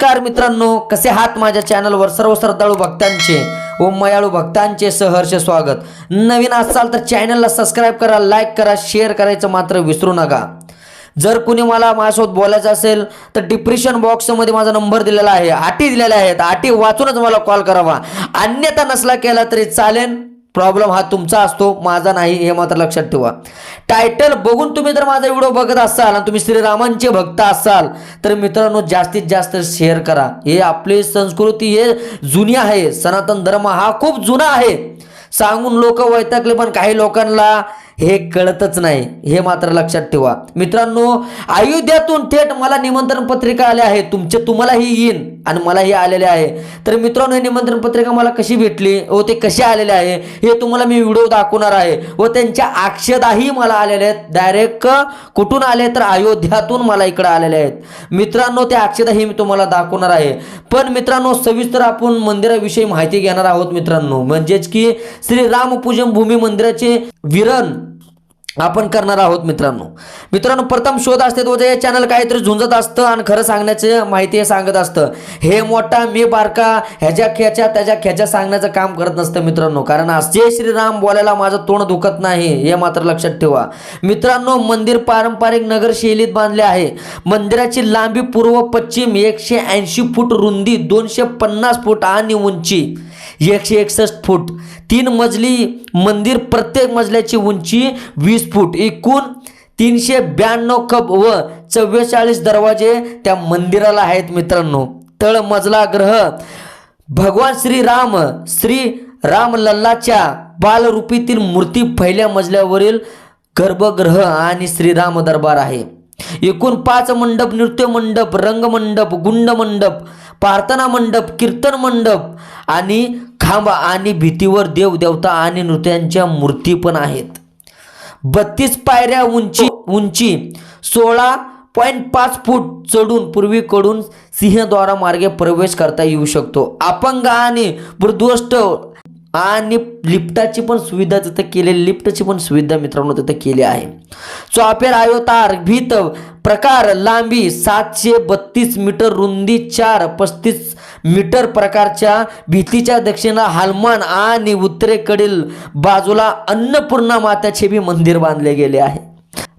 नमस्कार मित्रांनो कसे आहात माझ्या चॅनलवर सर्व श्रद्धाळू भक्तांचे व मयाळू भक्तांचे सहर्ष स्वागत. नवीन असाल तर चॅनलला सबस्क्राईब करा लाईक करा शेअर करायचं मात्र विसरू नका. जर कुणी मला माझ्यासोबत बोलायचं असेल तर डिप्रेशन बॉक्समध्ये माझा नंबर दिलेला आहे अटी दिलेल्या आहेत अटी वाचूनच मला कॉल करावा. अन्यथा नसला केला तरी चालेल. प्रॉब्लेम हा तुमचा असतो माझा नाही हे मात्र लक्षात ठेवा. टायटल बघून तुम्ही जर माझा व्हिडिओ बघत असाल आणि तुम्ही श्रीरामांचे भक्त असाल तर मित्रांनो जास्तीत जास्त शेअर करा. हे आपली संस्कृती हे जुनी आहे. सनातन धर्म हा खूप जुना आहे. सांगून लोक वैतागले पण काही लोकांना हे कळतच नाही. हे मात्र लक्षात ठेवा. मित्रांनो अयोध्यातून थेट मला निमंत्रण पत्रिका आल्या आहे तुमचे तुम्हालाही येईन. आणि मला हे आलेले आहे. तर मित्रांनो हे निमंत्रण पत्रिका मला कशी भेटली व ते कसे आलेले आहे हे तुम्हाला मी व्हिडिओ दाखवणार आहे व त्यांच्या अक्षदाही मला आलेले आहेत. डायरेक्ट कुठून आले तर अयोध्यातून मला इकडे आलेले आहेत. मित्रांनो त्या अक्षदाही मी तुम्हाला दाखवणार आहे. पण मित्रांनो सविस्तर आपण मंदिराविषयी माहिती घेणार आहोत मित्रांनो. म्हणजेच की श्री रामपूजन भूमी मंदिराचे विरण आपण करणार आहोत मित्रांनो. मित्रांनो प्रथम शोध असते तो म्हणजे जे चॅनल काहीतरी झुंजत असतं आणि खरं सांगण्याचं माहिती हे सांगत असतं. हे मोठा मी बारका ह्याच्या खेच्या त्याच्या खेच्या सांगण्याचं काम करत नसतं मित्रांनो. कारण जय श्रीराम बोलायला माझं तोंड दुखत नाही हे मात्र लक्षात ठेवा. मित्रांनो मंदिर पारंपरिक नगर शैलीत बांधले आहे. मंदिराची लांबी पूर्व पश्चिम एकशे ऐंशी फूट रुंदी दोनशे पन्नास फूट आणि उंची. एकशे एकसष्ट फूट. तीन मजली मंदिर प्रत्येक मजल्याची उंची वीस फूट. एकूण तीनशे ब्याण्णव कप व चव्वेचाळीस दरवाजे त्या मंदिराला आहेत मित्रांनो. तळ मजला ग्रह भगवान श्री राम श्री राम लल्लाच्या बालरूपीतील मूर्ती पहिल्या मजल्यावरील गर्भगृह आणि श्रीराम दरबार आहे. एकूण पाच मंडप नृत्य मंडप रंगमंडप गुंड मंडप प्रार्थना मंडप कीर्तन मंडप आणि खांब आणि भीतीवर देव देवता आणि नृत्यांच्या मूर्ती पण आहेत. बत्तीस पायऱ्या उंची उंची सोळा पॉईंट पाच फूट चढून पूर्वीकडून सिंहद्वारा मार्गे प्रवेश करता येऊ शकतो. अपंग आणि मृदुष्ट आणि लिफ्टाची पण सुविधा तिथं केलेली लिफ्टची पण सुविधा मित्रांनो तिथं केली आहे. चॉपेर आयोतार भीत प्रकार लांबी सातशे बत्तीस मीटर रुंदी चार पस्तीस मीटर प्रकारच्या भीतीच्या दक्षिणा हालमान आणि उत्तरेकडील बाजूला अन्नपूर्णा मात्याचे बी मंदिर बांधले गेले आहे.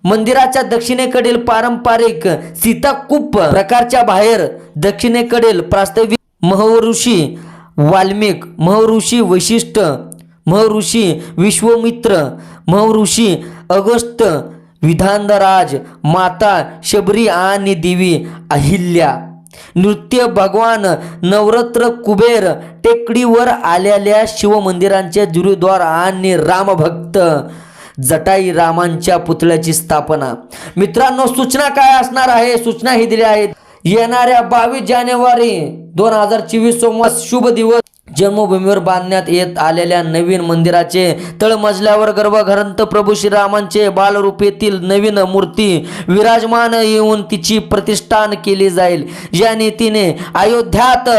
मंदिराच्या दक्षिणेकडील पारंपरिक सीताकूप प्रकारच्या बाहेर दक्षिणेकडील प्रास्ताविक महऋषी वाल्मिक महऋषी वैशिष्ट्य महऋषी विश्वमित्र महऋषी अगस्त विधानराज माता शबरी आणि देवी अहिल्या. नृत्य भगवान नवरत्र कुबेर टेकडीवर आलेल्या शिवमंदिरांचे जुरुद्वार आणि रामभक्त. जटाई रामांच्या पुतळ्याची स्थापना. मित्रांनो सूचना काय असणार आहे? सूचना ही दिल्या आहेत. येणाऱ्या बावीस जानेवारी दोन हजार चोवीस सोमवार शुभ दिवस. जन्मभूमीवर बांधण्यात येत आलेल्या नवीन मंदिराचे तळमजल्यावर गर्भग्रंथ प्रभू श्रीरामांचे बालरूपेतील नवीन मूर्ती विराजमान येऊन तिची प्रतिष्ठान केली जाईल. या नीतीने अयोध्यात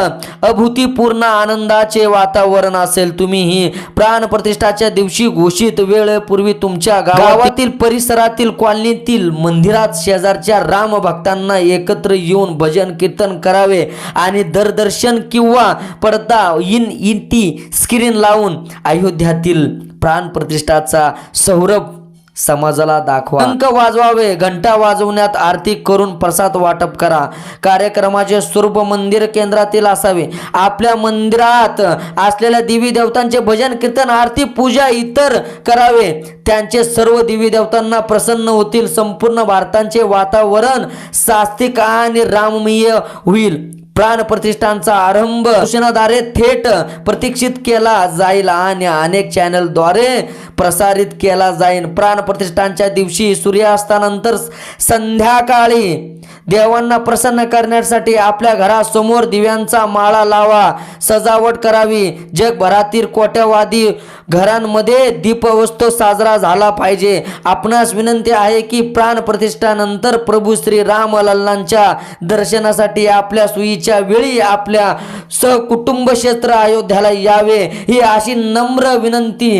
अभूतीपूर्ण आनंदाचे वातावरण असेल. तुम्ही ही प्राण प्रतिष्ठाच्या दिवशी घोषित वेळेपूर्वी तुमच्या गावातील परिसरातील कॉलनीतील मंदिरात शेजारच्या राम भक्तांना एकत्र येऊन भजन कीर्तन करावे आणि दरदर्शन किंवा पडदा तीन इंटी स्क्रीन लावून अयोध्यातील प्राण प्रतिष्ठाचा सौरभ समाजाला दाखवा. अंक वाजवावे घंटा वाजवण्यात आरती करून प्रसाद वाटप करा. कार्यक्रमाचे स्वरूप मंदिर केंद्रातील असावे. आपल्या मंदिरात असलेल्या देवी देवतांचे भजन कीर्तन आरती पूजा इतर करावे. त्यांचे सर्व देवी देवतांना प्रसन्न होतील. संपूर्ण भारताचे वातावरण सास्तिक आणि राममीय होईल. प्राण प्रतिष्ठानचा आरंभ सूचनाद्वारे थेट प्रतीक्षित केला जाईल आणि अनेक चॅनलद्वारे प्रसारित केला जाईल. प्राण प्रतिष्ठानच्या दिवशी सूर्यास्तानंतर संध्याकाळी देवांना प्रसन्न करण्यासाठी आपल्या घरासमोर दिव्यांचा माळा लावा सजावट करावी. जगभरातील कोट्यावादी घरांमध्ये दीपवस्तव साजरा झाला पाहिजे. आपणास विनंती आहे की प्राण प्रतिष्ठानंतर प्रभू श्री रामलल्लांच्या दर्शनासाठी आपल्या सुईच्या वेळी आपल्या सकुटुंब क्षेत्र अयोध्याला यावे ही अशी नम्र विनंती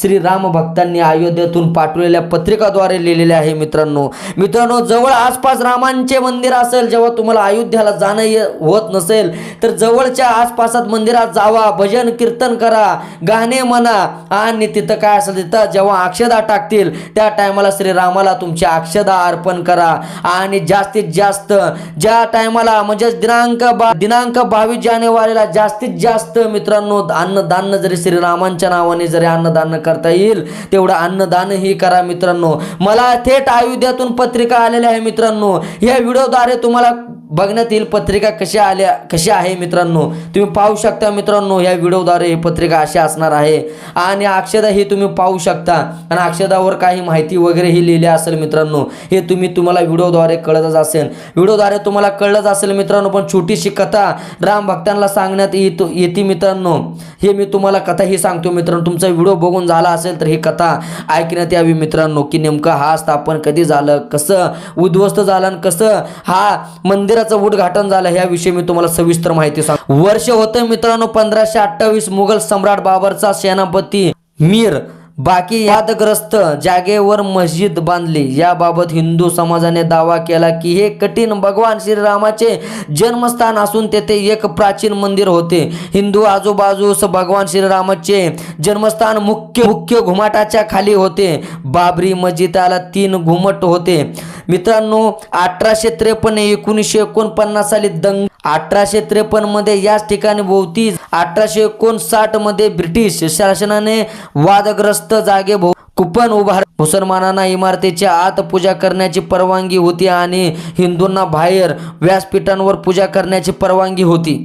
श्री राम भक्तांनी अयोध्येतून पाठवलेल्या पत्रिकाद्वारे लिहिलेली आहे मित्रांनो. मित्रांनो जवळ आसपास रामांचे मंदिर असेल जेव्हा तुम्हाला अयोध्याला जाणं होत नसेल तर जवळच्या आसपासात मंदिरात जावा भजन कीर्तन करा गाणे म्हणा आणि तिथं काय असेल तिथं जेव्हा अक्षदा टाकतील त्या टायमाला श्रीरामाला तुमची अक्षदा अर्पण करा. आणि जास्तीत जास्त ज्या टायमाला म्हणजे दिनांक बा दिनांक बावीस जानेवारीला जास्तीत जास्त मित्रांनो अन्नदान जरी श्रीरामांच्या नावाने जरी अन्नदान करता येईल तेवढं अन्नदान ही करा मित्रांनो. मला थेट अयोध्यातून पत्रिका आलेल्या आहे मित्रांनो. या व्हिडिओद्वारे तुम्हाला बघण्यात येईल पत्रिका कशा आल्या कशी आहे मित्रांनो? तुम्ही पाहू शकता मित्रांनो या व्हिडिओद्वारे ही पत्रिका अशी असणार आहे. आणि अक्षदा ही तुम्ही पाहू शकता. आणि अक्षदावर काही माहिती वगैरे ही लिहिली असेल मित्रांनो हे तुम्ही तुम्हाला व्हिडिओद्वारे कळतच असेल. व्हिडिओद्वारे तुम्हाला कळलंच असेल मित्रांनो पण छोटीशी कथा राम भक्तांना सांगण्यात येतो येते मित्रांनो. हे मी तुम्हाला कथा ही सांगतो मित्रांनो तुमचा व्हिडिओ बघून झाला असेल तर ही कथा ऐकण्यात यावी मित्रांनो की नेमकं हा स्थापन कधी झालं कसं उद्ध्वस्त झालं आणि कसं हा मंदिर मंदिराचं उद्घाटन झालं याविषयी मी तुम्हाला सविस्तर माहिती सांग. वर्ष होतं मित्रांनो पंधराशे अठ्ठावीस मुघल सम्राट बाबरचा सेनापती मीर बाकी वादग्रस्त जागेवर मस्जिद बांधली. याबाबत हिंदू समाजाने दावा केला की हे कठीण भगवान श्रीरामाचे जन्मस्थान असून तेथे एक प्राचीन मंदिर होते. हिंदू आजूबाजूस भगवान श्रीरामाचे जन्मस्थान मुख्य मुख्य घुमाटाच्या खाली होते. बाबरी मस्जिदाला तीन घुमट होते. मित्रांनो अठराशे त्रेपन्न एकोणीसशे एकोणपन्नास साली दंग अठराशे त्रेपन्नमध्ये याच ठिकाणी भोवती अठराशे एकोणसाठमध्ये ब्रिटिश शासनाने वादग्रस्त जागे भो कुपन उभार मुसलमानांना इमारतीच्या आत पूजा करण्याची परवानगी होती आणि हिंदूंना बाहेर व्यासपीठांवर पूजा करण्याची परवानगी होती.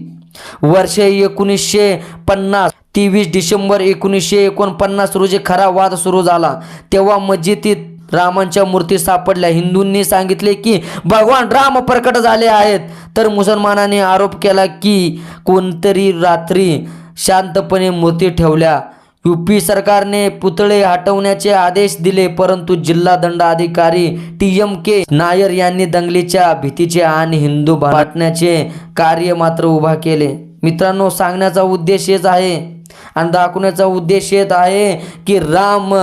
वर्ष एकोणीसशे पन्नास तेवीस डिसेंबर एकोणीसशे एकोणपन्नास रोजी खरा वाद सुरू झाला. तेव्हा मस्जिदीत रामांच्या मूर्ती सापडल्या. हिंदूंनी सांगितले की भगवान राम प्रकट झाले आहेत. तर मुसलमानांनी आरोप केला की कोणतरी रात्री शांतपणे मूर्ती ठेवल्या. यूपी सरकारने पुतळे हटवण्याचे आदेश दिले परंतु जिल्हा दंडाधिकारी टी एम के नायर यांनी दंगलीच्या भीतीचे आणि हिंदू भाटण्याचे कार्य मात्र उभा केले. मित्रांनो सांगण्याचा उद्देश हेच आहे. आणि दाखवण्याचा उद्देश येत आहे की राम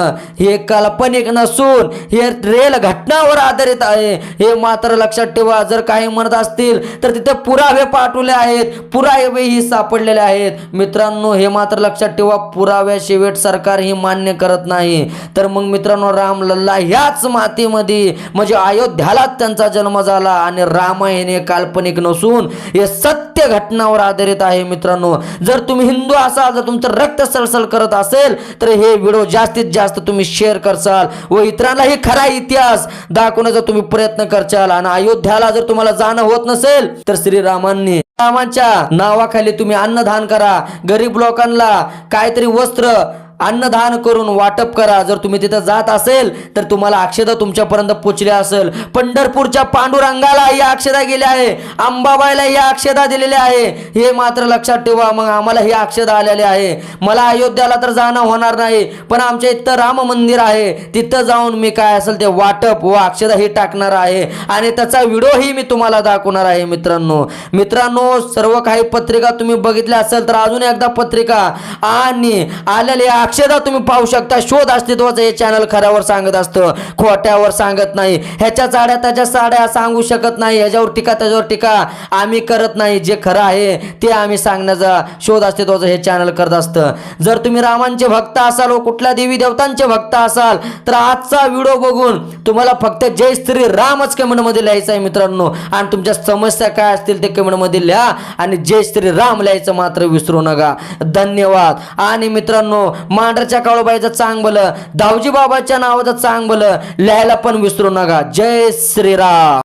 हे काल्पनिक नसून हे रेल घटनावर आधारित आहे. हे मात्र लक्षात ठेवा जर काही म्हणत असतील तर तिथे पुरावे पाठवले आहेत. पुरावे ही सापडलेले आहेत. मित्रांनो हे मात्र लक्षात ठेवा पुराव्या शेवट सरकार ही मान्य करत नाही. तर मग मित्रांनो राम लल्ला ह्याच मातीमध्ये म्हणजे अयोध्यालाच त्यांचा जन्म झाला आणि रामायण हे काल्पनिक नसून हे सत्य घटनावर आधारित आहे मित्रांनो. जर तुम्ही हिंदू असाल जर तुमचं रक्त सळसळ करत असेल तर हे व्हिडिओ जास्तीत जास्त तुम्ही शेअर करसाल व इतरांनाही खरा इतिहास दाखवण्याचा तुम्ही प्रयत्न करचाल. आणि अयोध्याला जर तुम्हाला जाणं होत नसेल तर श्रीरामांनी रामांच्या नावाखाली तुम्ही अन्नदान करा. गरीब लोकांना काहीतरी वस्त्र अन्नदान करून वाटप करा. जर तुम्ही तिथं जात असेल तर तुम्हाला अक्षदा तुमच्यापर्यंत पोचल्या असेल. पंढरपूरच्या पांडुरंगाला या अक्षदा गेल्या आहे. अंबाबाईला या अक्षदा दिलेल्या आहे. हे मात्र लक्षात ठेवा मग आम्हाला ही अक्षदा आलेली आहे. मला अयोध्याला तर जाणं होणार नाही पण आमच्या इथं राम मंदिर आहे. तिथं जाऊन मी काय असेल ते वाटप व अक्षदा ही टाकणार आहे. आणि त्याचा व्हिडिओही मी तुम्हाला दाखवणार आहे मित्रांनो. मित्रांनो सर्व काही पत्रिका तुम्ही बघितल्या असेल तर अजून एकदा पत्रिका आणि आलेल्या अक्षदा तुम्ही पाहू शकता. शोध अस्तित्वाचं हे चॅनल खऱ्यावर सांगत असतं. खोट्यावर सांगत नाही. ह्याच्या साड्या त्याच्या साड्या सांगू शकत नाही. ह्याच्यावर टीका त्याच्यावर टीका आम्ही करत नाही. जे खरं आहे ते आम्ही सांगण्याचा शोध अस्तित्वाचं हे चॅनल करत असतं. जर तुम्ही रामांचे भक्त असाल व कुठल्या देवी देवतांचे भक्त असाल तर आजचा व्हिडिओ बघून तुम्हाला फक्त जय श्री रामच कमेंटमध्ये लिहायचं आहे मित्रांनो. आणि तुमच्या समस्या काय असतील ते कमेंटमध्ये लिहा आणि जय श्री राम लिहायचं मात्र विसरू नका. धन्यवाद. आणि मित्रांनो मांढरच्या काळोबाईचं चांगबल दावजी बाबाच्या नावाचं चांग लिहायला पण विसरू नका. जय श्रीराम.